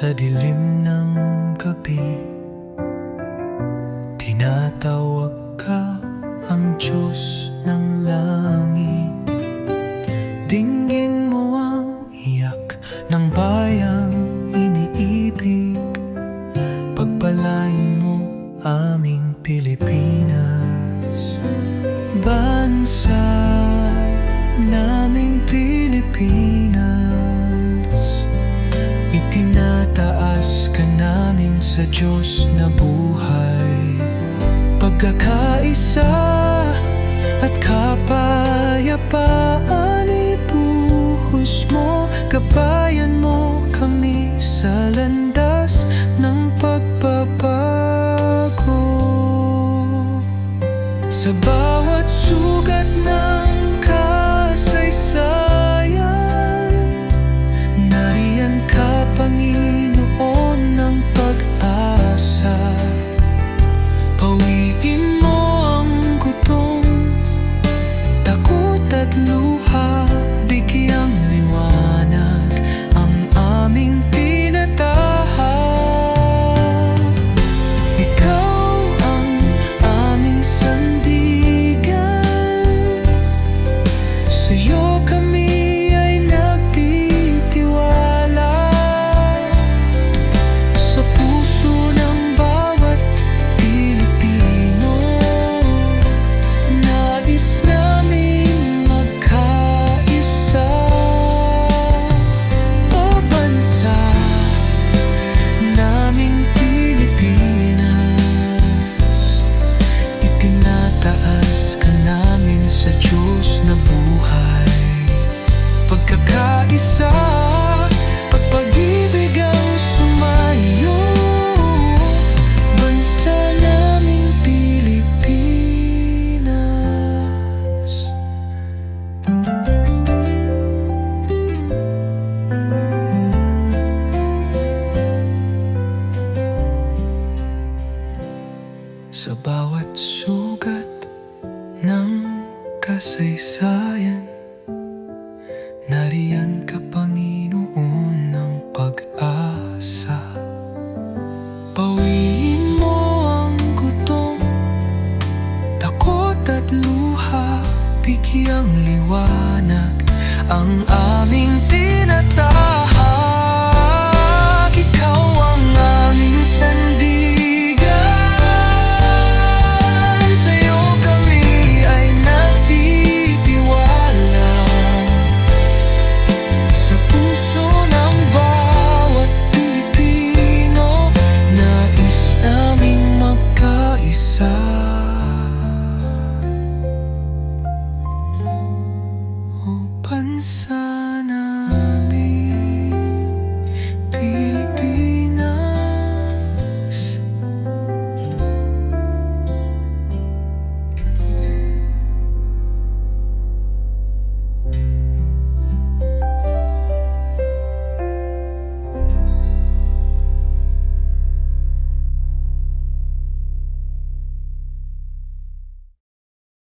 Sa dilim ng gabi. Tinatawag ka ang Diyos ng langit. Dinggin mo ang iyak ng bayang iniibig. Pagpalain mo aming Pilipinas. Bansa naming Pilipinas ka namin sa Diyos na buhay. Pagkakaisa at kapayapaan ibuhos mo Gabayan mo kami sa landas ng pagbabago. Sa bawat sugat Sa bawat sugat ng kasaysayan Nariyan ka Panginoon ng pag-asa. Pawiin mo ang gutom Takot at luha Bigyang liwanag Ang aming tinatahak O bansa